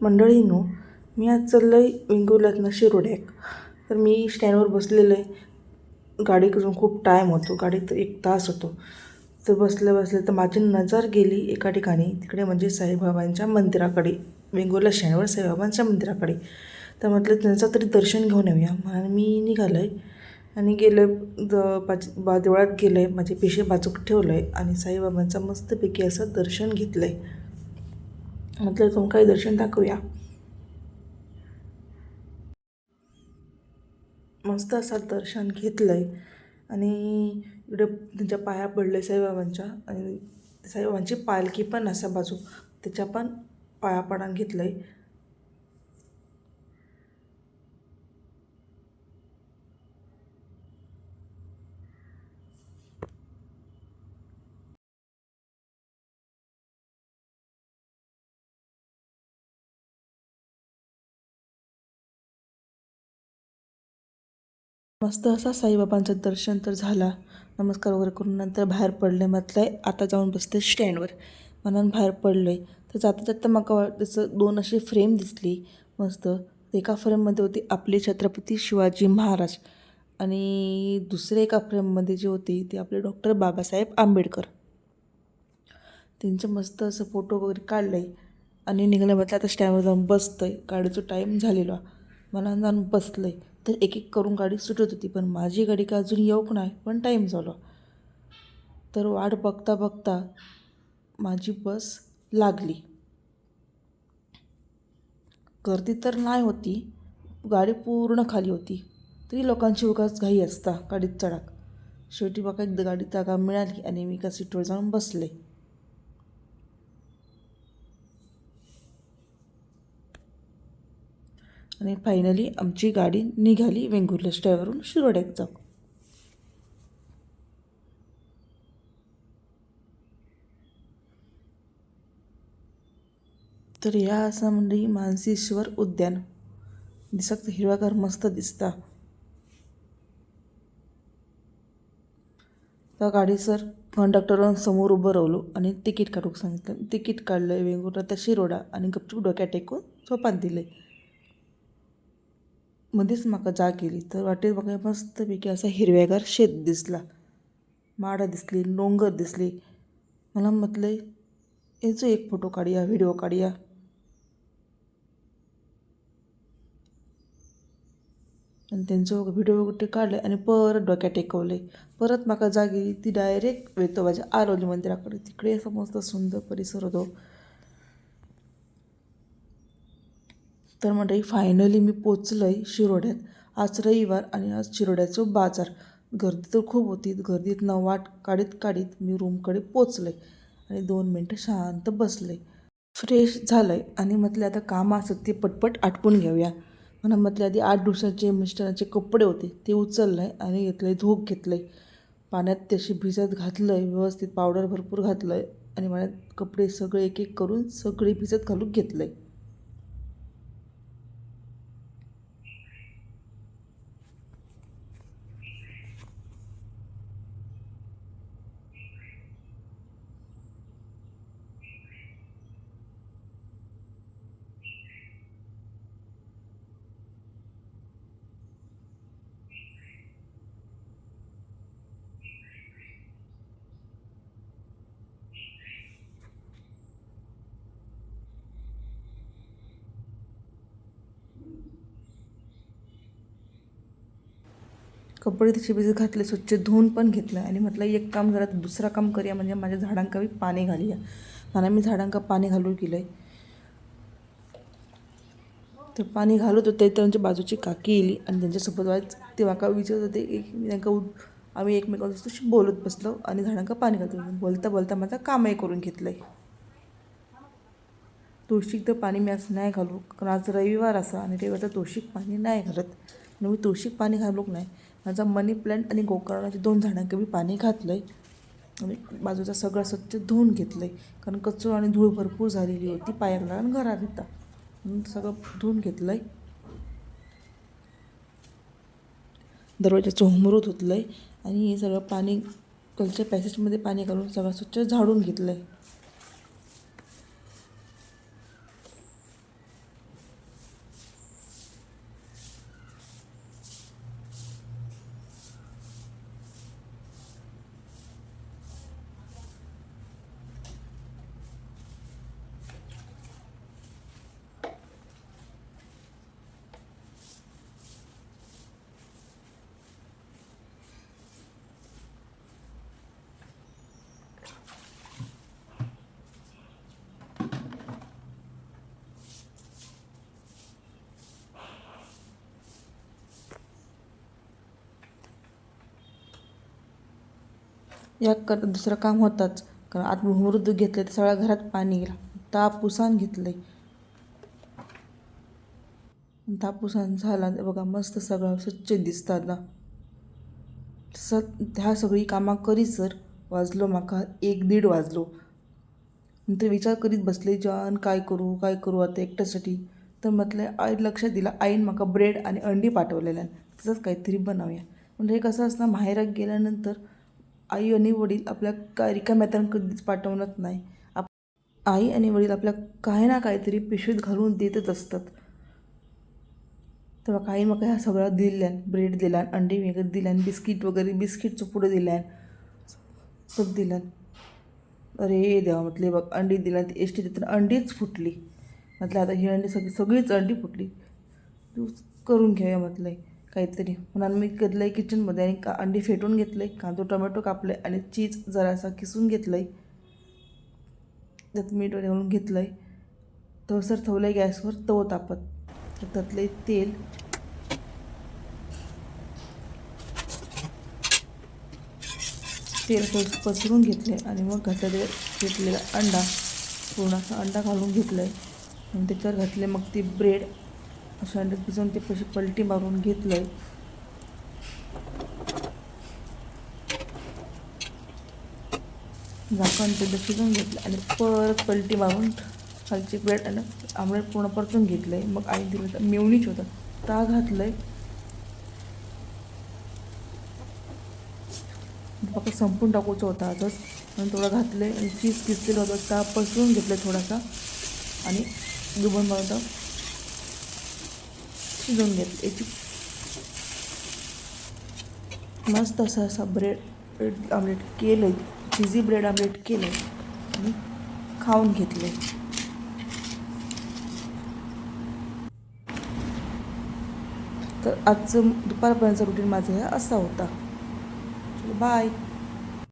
मंडळींनो मी आज चाललं आहे वेंगुर्ल्यातनं शिरोड्याक. तर मी स्टँडवर बसलेलं आहे. गाडी करून खूप टाईम होतो. गाडीत एक तास होतो. तर बसले बसले तर माझी नजर गेली एका ठिकाणी. तिकडे म्हणजे साईबाबांच्या मंदिराकडे. वेंगुर्ला स्टँडवर साईबाबांच्या मंदिराकडे. तर म्हटलं त्यांचं तरी दर्शन घेऊन येऊया. म्हणून मी निघालं आहे आणि गेलं द बाज बा देवळात गेलं आहे माझे पिशे बाजूक ठेवलं आहे आणि साईबाबांचं मस्तपैकी असं दर्शन घेतलं आहे म्हटलं तुम काही दर्शन दाखवूया. मस्त असं दर्शन घेतलं आहे आणि इकडे त्यांच्या पाया पडले साईबाबांच्या. आणि साईबाबांची पालखी पण असा बाजू. त्याच्या पण पाया पडान घेतलं आहे मस्त असा साईबाबांचं दर्शन तर झाला. नमस्कार वगैरे करून नंतर बाहेर पडले. म्हटलं आहे आता जाऊन बसते स्टँडवर. म्हणून बाहेर पडले तर जाता जाता मला त्याचं दोन अशी फ्रेम दिसली. मस्त. एका फ्रेममध्ये होती आपले छत्रपती शिवाजी महाराज. आणि दुसरे एका फ्रेममध्ये जी होती ती आपले डॉक्टर बाबासाहेब आंबेडकर. त्यांचं मस्त असं फोटो वगैरे काढलं आहे आणि निघालं म्हटलं आता स्टँडवर जाऊन बसतं आहे गाडीचं टाईम झालेला. मला जाऊन बसलं आहे तर एक एक करून गाडी सुटत होती पण माझी गाडी का अजून येऊक नाही पण टाईम झाला. तर वाट बघता बघता माझी बस लागली. गर्दी तर नाही होती गाडी पूर्ण खाली होती. तरी लोकांची उगाच घाई असता गाडीत चढाक. शेवटी बघा एकदा गाडीत जागा मिळाली आणि मी एका सीटवर जाऊन बसले. आणि फायनली आमची गाडी निघाली वेंगुर्ला स्टॅवरून शिरोड्यात जाऊ तर या असं म्हणजे मानसीश्वर उद्यान. दिसत हिरवागार मस्त दिसता. त्या गाडीसर कंडक्टरान समोर उभं रावलो आणि तिकीट काढूक सांगितलं. तिकीट काढलं वेंगुर्ला त्या शिरोडा आणि गपचूप डोक्यात टेकून झोपात दिले मध्येच म्हाका जाग गेली. तर वाटेर म्हाका मस्तपैकी असा हिरवेगार शेत दिसला. माड दिसली डोंगर दिसली. मला म्हटलं याचो एक फोटो काढूया व्हिडिओ काढूया. आणि त्यांचो व्हिडिओ कुठे काढले आणि परत डोक्यात टेकवले. परत म्हाका जाग ती डायरेक्ट वेतोबाच्या आरोली मंदिराकडे. तिकडे असं मस्त सुंदर परिसर होतो. तर मंडळी फायनली मी पोचलं आहे शिरोड्यात. आज रविवार आणि आज शिरोड्याचं बाजार. गर्दी तर खूप होती. गर्दीतनं वाट काढीत काढीत मी रूमकडे पोचले आणि दोन मिनटं शांत बसले. फ्रेश झालं आहे आणि म्हटलं आता काम असं ते पटपट आटपून घेऊया. म्हणून म्हटलं आधी आठ दिवसाचे मिस्टरांचे कपडे होते ते उचललं आहे आणि घेतलं आहे धूप घेतलं आहे पाण्यात तशी भिजत घातलं आहे व्यवस्थित पावडर भरपूर घातलं आहे आणि मला कपडे सगळे एक एक करून सगळे भिजत घालून घेतलं आहे कपडे तिचे भिजत घातले स्वच्छ धुवून पण घेतलं. आणि म्हटलं एक काम जरा दुसरा काम करूया म्हणजे माझ्या झाडांका मी पाणी घालूया. म्हणून मी झाडांका पाणी घालून गेलं आहे तर पाणी घालत होते तर त्यांच्या बाजूची काकी येली आणि त्यांच्यासोबत वाच ते वाका विचारत होते एक मी त्यांना उद आम्ही एकमेकांशी बोलत बसलो आणि झाडांका पाणी घालतो बोलता बोलता माझं कामही करून घेतलं आहे तुळशीक तर पाणी मी आज नाही घालू. कारण आज रविवार असा आणि रविवारचा तुळशीक पाणी नाही घालत. आणि मी तुळशीक पाणी घालूक नाही. माझा मनी प्लॅन्ट आणि गोकर्णाची दोन झाडांक मी पाणी घातलं आहे आणि बाजूचा सगळं स्वच्छ धुवून घेतलं आहे कारण कचरो आणि धूळ भरपूर झालेली होती पायाला आणि घरात येता म्हणून सगळं धुवून घेतलं आहे दरवाजाचं होमरू धुतलं आहे आणि हे सगळं पाणी कलच्या पॅसेजमध्ये पाणी घालून सगळं स्वच्छ झाडून घेतलं आहे या कर दुसरं काम होताच. कारण आत मृदू घेतले तर सगळ्या घरात पाणी गेला. तापुसान तापुसान झाला बघा मस्त सगळं स्वच्छ दिसतात ना स ह्या सगळी कामां करीसर वाजलो म्हाका एक दीड वाजलो. नंतर विचार करीत बसले जॉन काय करू काय करू आता एकट्यासाठी? तर म्हटलं आई लक्षात दिलं. आईन म्हाका ब्रेड आणि अंडी पाठवलेल्यान तसंच काहीतरी बनवूया. म्हणजे हे कसं असतं माहेरात गेल्यानंतर आई आणि वडील आपल्या काय रिकाम्यातन कधीच पाठवणत नाही. आप आई आणि वडील आपल्या काही ना काहीतरी पिशवीत घालून देतच असतात. तेव्हा काही मग ह्या सगळं दिल्यान ब्रेड दिलान अंडी वगैरे दिल्यान बिस्किट वगैरे बिस्किटचं पुढं दिल्यान सब दिल्यान. अरे देवा म्हटले बघ अंडी दिला ती एस टी तर अंडीच फुटली. म्हटलं आता ही अंडी सगळी सगळीच अंडी फुटली. तू करून घेऊया म्हटलं. काहीतरी. म्हणून मी घेतलं आहे किचनमध्ये आणि का अंडी फेटून घेतलं आहे कांदो टोमॅटो कापले आणि चीज जरासा किसून घेतलं आहे त्यात मीठ घालून घेतलं आहे तवसर ठेवलं आहे गॅसवर तव तापत. तर त्यातले तेल. तेल पसरून घेतले आणि मग घातलेले घेतलेला अंडा पूर्ण असा अंडा घालून घेतलं आहे आणि त्याच्यावर घातले मग ती ब्रेड अशा भिजवून ते पशी पलटी मारून घेतलं आहे झाकण ते शिजून घेतलं आणि परत पलटी मारून खालची ब्रेड आणि आमलेट पूर्ण परतून घेतलं आहे मग आई दिलं तर मेवणीच होतं. ता घातलं आहे फक्त संपून टाकूचा होता आजच. म्हणून थोडं घातलं आहे आणि चीज किसलेलं होतं ता पसरून घेतलं थोडासा. आणि दुबन बनवतं. शिजवून घेतले याची. मस्त असं असं ब्रेड ब्रेड आमलेट केलं आहे चिझी ब्रेड आमलेट केलं आहे आणि खाऊन घेतलं आहे तर आजचं दुपारपर्यंतचा रुटीन माझं हे असा होता. बाय